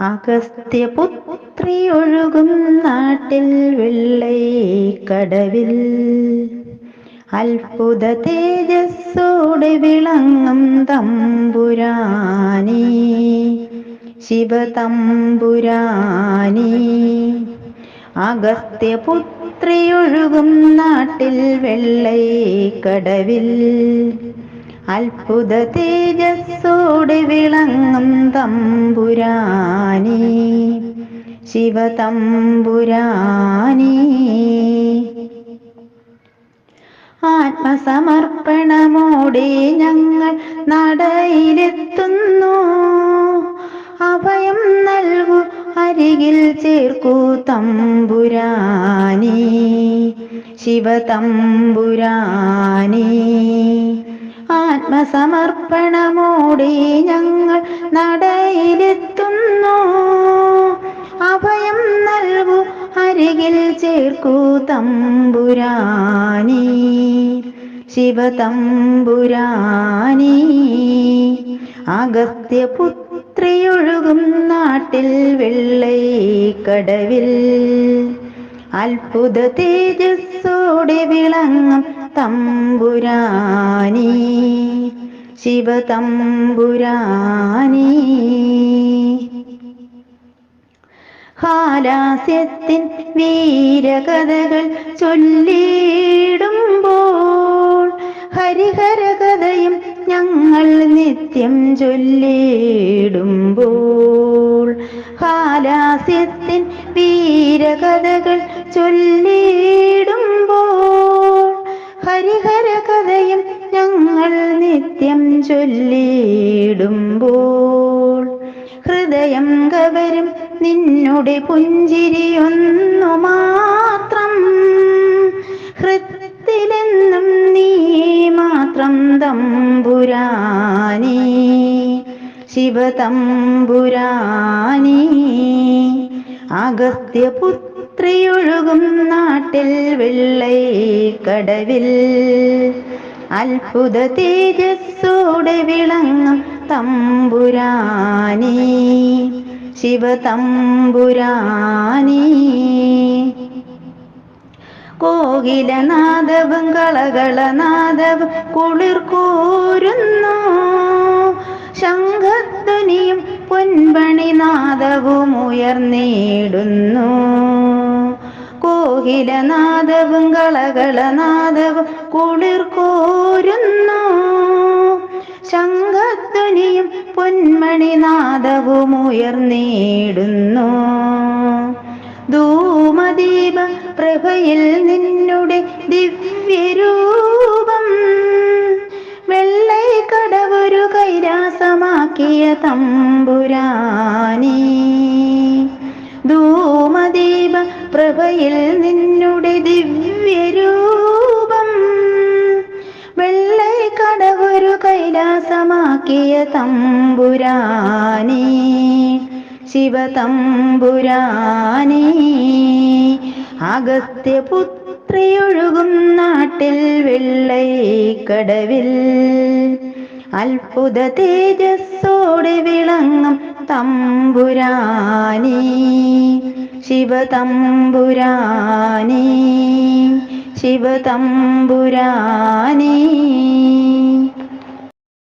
അഗസ്ത്യപുത്രി ഒഴുകും നാട്ടിൽ വെള്ളൈ കടവിൽ. അത്ഭുത തേജസ്സോടെ വിളങ്ങും തമ്പുരാനി. ശിവതമ്പുരാനി അഗസ്ത്യപുത്രി ഒഴുകും നാട്ടിൽ വെള്ളൈ കടവിൽ. അത്ഭുത തേജസ്സോടെ വിളങ്ങും തമ്പുരാനി ശിവതമ്പുരാനി. ആത്മസമർപ്പണമോടെ ഞങ്ങൾ നടയിലെത്തുന്നു. അഭയം നൽകൂ അരികിൽ ചേർക്കൂ തമ്പുരാനി ശിവതമ്പുരാനി. ആത്മസമർപ്പണമോടെ ഞങ്ങൾ നടയിലെത്തുന്നു അരികിൽ ചേർക്കൂ തമ്പുരാനി. ശിവതമ്പുരാനി. അഗസ്ത്യപുത്രിയൊഴുകും നാട്ടിൽ വെള്ളൈ കടവിൽ അത്ഭുത തേജസ്സോടെ വിളങ്ങും തമ്പുരാനി. ശിവതമ്പുരാനി. ഹാലാസ്യത്തിൻ വീരകഥകൾ ചൊല്ലിടുമ്പോൾ ഹരിഹര കഥയും ഞങ്ങൾ നിത്യം ചൊല്ലിടുമ്പോൾ ഹാലാസ്യത്തിൻ വീരകഥകൾ ചൊല്ലിടുമ്പോൾ ഹരിഹര കഥയും ഞങ്ങൾ നിത്യം ചൊല്ലിടുമ്പോൾ ഹൃദയം കവരും നിന്നുടെ പുഞ്ചിരിയൊന്നു മാത്രം. ഹൃത്തിലെന്നും നീ മാത്രം തമ്പുരാനി. ശിവതമ്പുരാനി. അഗസ്ത്യപുത്രിയൊഴുകും നാട്ടിൽ വെള്ളൈ കടവിൽ അത്ഭുത തേജസ്സോടെ വിളങ്ങും തമ്പുരാനി ശിവതമ്പുരാനി. കോകിലനാദവും കളകളനാദവും കുളിർ കോരുന്നു. ശംഖധ്വനിയും പൊൻപണിനാദവും ഉയർന്നേടുന്നു. കോകിലനാദവും കളകളനാദവും കുളിർ കോരുന്നു. ശംഖധ്വനിയും പൊന്മണിനാദവും ഉയർന്നിടുന്നു ധൂമദീപ പ്രഭയിൽ നിന്നുടെ ദിവ്യരൂപം വെള്ളൈ കടവൊരു കൈരാസമാക്കിയ തമ്പുരാനി. ധൂമദീപ പ്രഭയിൽ നിന്നുടെ ദിവ്യരൂപം കൈലാസമാക്കിയ തമ്പുരാനി ശിവതമ്പുരാനി. അഗസ്ത്യപുത്രിയൊഴുകും നാട്ടിൽ വെള്ളൈ കടവിൽ അത്ഭുത തേജസ്സോടെ വിളങ്ങും തമ്പുരാനി ശിവതമ്പുരാനി ശിവതമ്പുരാനി.